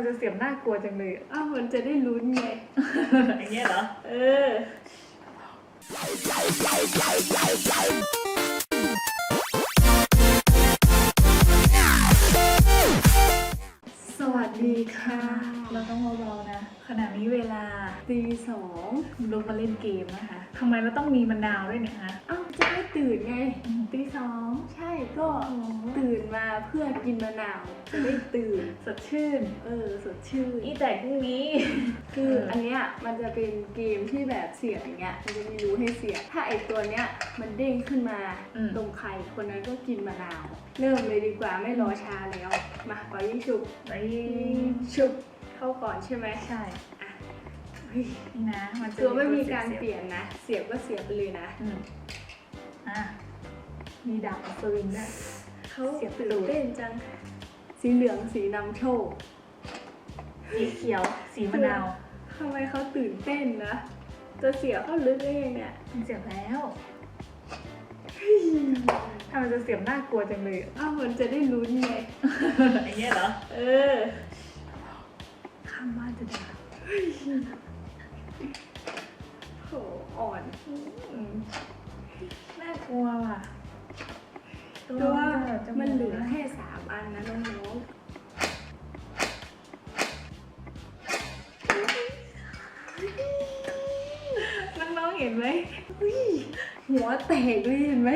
มันจะเสียบน่ากลัวจังเลยอะอ้าวมันจะได้ลุ้นไง อย่างเงี้ยเหรอ เออ สวัสดีค่ะ เราต้องเบาๆนะ ขณะนี้เวลาตีสองลงมาเล่นเกมนะคะทำไมเราต้องมีมะนาวด้วยเนี่ยฮะอ้าว จะได้ตื่นไงอืมตีสองใช่ก็ตื่นมาเพื่อกินมะนาวจะได้ตื่น สดชื่น เออ สดชื่นอีแต่พรุ่งนี้ คือเอออัอันเนี้ยมันจะเป็นเกมที่แบบเสียบอย่างเงี้ยมันจะมีรู้ให้เสียบถ้าไอตัวเนี้ยมันเด้งขึ้นมาอืมตรงไข่คนนั้นก็กินมะนาว เริ่มเลยดีกว่าไม่รอช้าแล้ว มาปล่อยชุบไปชุบเข้าก่อนใช่ไหมใช่อะเฮ้ยนี่นะมันจะตัวไม่มีการสีบเปลี่ยนนะ เสียบก็เสียบไปเลยนะ อืมอะมีดาบกับปืนด้วย เขาเสียบตื่นตูดเต้นจัง สีเหลืองสีนำโชคสีเขียว สีมะนาวทำไมเขาตื่นเต้นนะ จะเสียบเข้าลึกได้ยังเนี่ยมันเสียบแล้วทำไมจะเสียบน่ากลัวจังเลยอะอ้าวมันจะได้ลุ้นไงอย่างเงี้ยเหรอเออ ข้างบ้านจะด่าโหอ่อนอืม จะมันเหลือแค่สามอันนะน้องน้องๆเห็นไหมๆเฮ้ยหัวแตกเลยเห็นไหม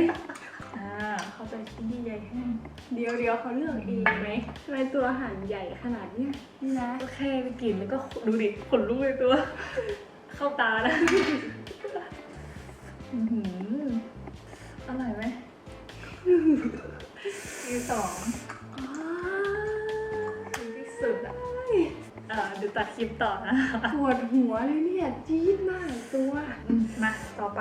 อ่าเขาจะชิ้นใหญ่ให้เดี๋ยวเดี๋ยวเขาเลือกเองไหมทำไมตัวหั่นใหญ่ขนาดเนี้ยนี่นะก็แค่ไปกินแล้วก็ดูดิขนลุกเลยตัว เข้าตาแล้วอื้อหืออร่อยไหม ทีสองอ้าคือที่สุดอะเอ่าเดี๋ยวตัดคลิปต่อนะปวดหัวเลยเนี่ยจี๊ดมากตัวอืมมาต่อไป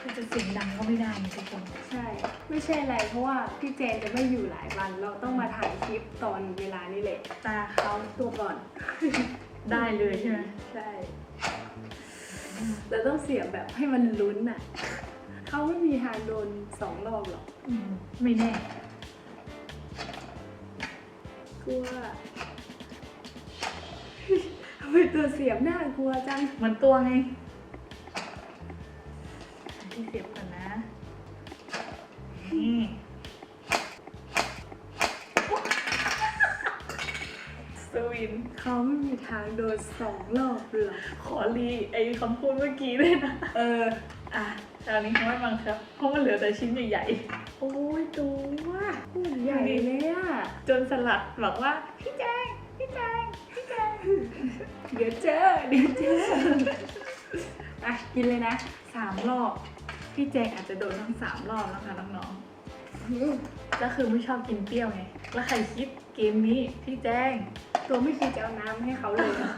คือจะเสียงดังก็ไม่ได้นะทุกคนใช่ ไม่ใช่อะไรเพราะว่าพี่เจนจะไม่อยู่หลายวัน เราต้องมาถ่ายคลิปตอนเวลานี้แหละตาเขาตัวก่อน ได้เลยใช่ไหมใช่เราต้องเสียบแบบให้มันลุ้นอะ เขาไม่มีทางโดนสองรอบหรอก อืมไม่แน่ กลัวทำไมตัวเสียบน่ากลัวจัง เหมือนตัวไงที่เสียบก่อนนะ นี่ สวิน เขาไม่มีทางโดนสองรอบหรอกขอรีไอ้คำพูดเมื่อกี้ด้วยนะ เออ อะตอนนี้เขาไม่บังคับ เพราะมันเหลือแต่ชิ้นใหญ่โอ้ยตัวพูดใหญ่เลยอะๆ จนสลัดบอกว่า พี่แจงพี่แจงพี่แจงเดี๋ยวเจอเดี๋ยวเจออะกินเลยนะสามรอบ พี่แจงอาจจะโดนทั้งสามรอบนะคะน้องๆอืมก็คือไม่ชอบกินเปรี้ยวไง แล้วใครคิดเกมนี้พี่แจ้ง ตัวไม่คิดจะเอาน้ำให้เขาเลยอะ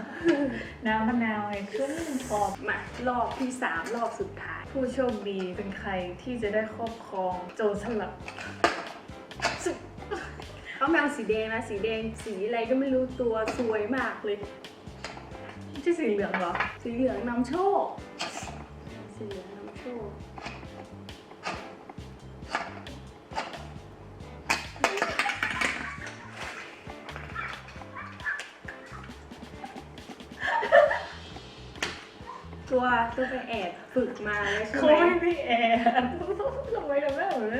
น้ำมะนาวไงชุ่มคอมารอบที่สามรอบสุดท้าย ผู้โชคดีเป็นใครที่จะได้ครอบครองโจรสลัดสุดเขาไม่เอาสีแดงนะสีแดงสีอะไรก็ไม่รู้ตัวสวยมากเลยที่สีเหลืองเหรอ สีเหลืองนำโชคสีเหลือง ตัวตัวไปแอบฝึกมาแล้วใช่เขาไหมไม่ได้แอบทำไมทำไมเหมือน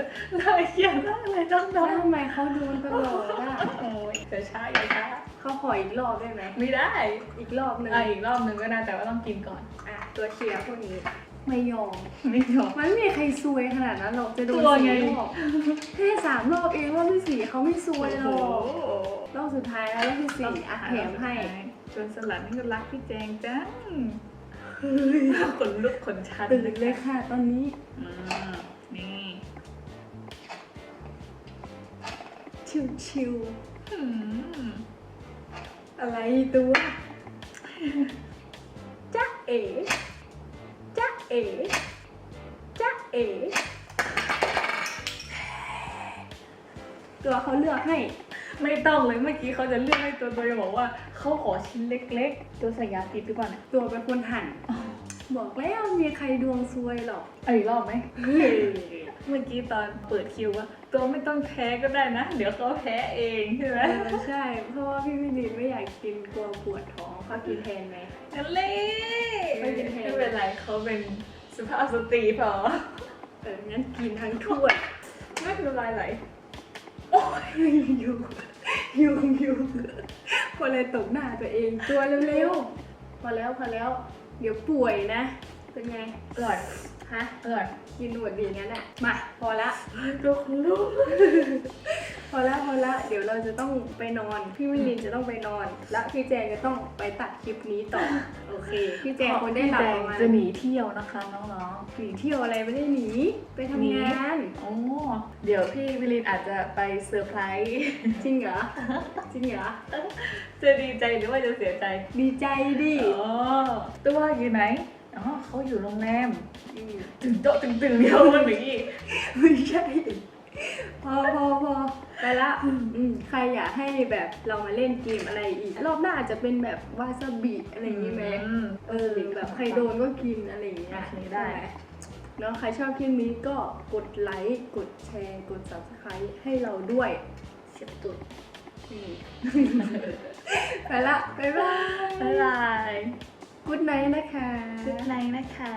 น่าเกลียดมากเลยน้องแล้วทำไมเขาโดนตลอดอะๆโอ้ยแต่ช้าอย่าช้าเขาขออีกรอบได้ไหมไม่ได้อีกรอบหนึ่งอะอีกรอบหนึ่งก็ได้แต่ว่าต้องกินก่อน อะตัวเชียร์พวกนี้ ไม่ยอม ไม่ยอม มันไม่มีใครซวยขนาดนั้นหรอกจะโดนตัวสี่ไงรอบแค่สามรอบเองรอบที่สี่เขาไม่ซวยหรอกโอ้โหรอบสุดท้ายแล้วรอบที่สี่อะแถมให้โจนสลัดนี่ก็รักพี่แจงจังเฮ้ย ขนลุกขนชันตื่นเลยค่ะตอนนี้ อืมนี่ชิวอืมๆอะไรตัวจ๊ะเอ๋จ๊ะเอ๋จ๊ะเอ๋ตัวเขาเลือกให้ ไม่ต้องเลยเมื่อกี้เขาจะเลือกให้ตัวตัวจะบอกว่า เขาขอชิ้นเล็กๆ ตัวใส่ยาติดหรือเปล่าเนี่ยตัวเป็นคนหั่น บอกแล้วมีใครดวงซวยหรอก เอาอีกรอบไหม เมื่อกี้ตอนเปิดคิวว่า ตัวไม่ต้องแพ้ก็ได้นะ เดี๋ยวเขาแพ้เองใช่ไหมเออใช่ เพราะว่าพี่วิลินไม่อยากกินกลัวปวดท้องเขากินแทนไหม นั่นเล่ไม่เป็นไร ไม่เป็นไรเขาเป็นสุภาพสตรีพอเอองั้นกินทั้งถ้วยไม่เป็นไรไหลยุงยุ งยุงพอเลยตกหน้าตัวเองตัวเร็วๆ พอแล้วพอแล้ว เดี๋ยวป่วยนะ เป็นไงอร่อยฮะอร่อยกินหนวดดีงั้นอะ มา พอละตัวของลูก อละพอละเดี๋ยวเราจะต้องไปนอน พี่วิลินจะต้องไปนอน และพี่แจงจะต้องไปตัดคลิปนี้ต่อ โอเค พี่แจงคนได้ตัดประมาณจะหนีเที่ยวนะคะน้องหนีเที่ยวอะไรไม่ได้หนีไปทำงานๆ โอ้เดี๋ยวพี่วิลินอาจจะไปเซอร์ไพรส์ จริงเหรอจริงเหรอจะดีใจหรือว่าจะเสียใจ ดีใจดิอ๋อตัวอยู่ไหนอ๋อเขาอยู่โรงแรมมตึงโต๊ะตึงตึงเดียวมันอย่างนี้ ไม่ใช่ พอพอพอไปละอืมใครอยากให้แบบเรามาเล่นเกมอะไรอีก รอบหน้าอาจจะเป็นแบบวาซาบิอะไรอย่างงี้ไหมอืมเออแบบใครโดนก็กินอะไรอย่างเงี้ยโอเคได้ใช่หมเนาะใครชอบคลิปนี้ก็กดไลค์ กดแชร์ กด subscribe ให้เราด้วยเสียบตุดอืมไปละบ๊ายบายบ๊ายบาย กุ๊ดไนท์นะคะ good night นะคะ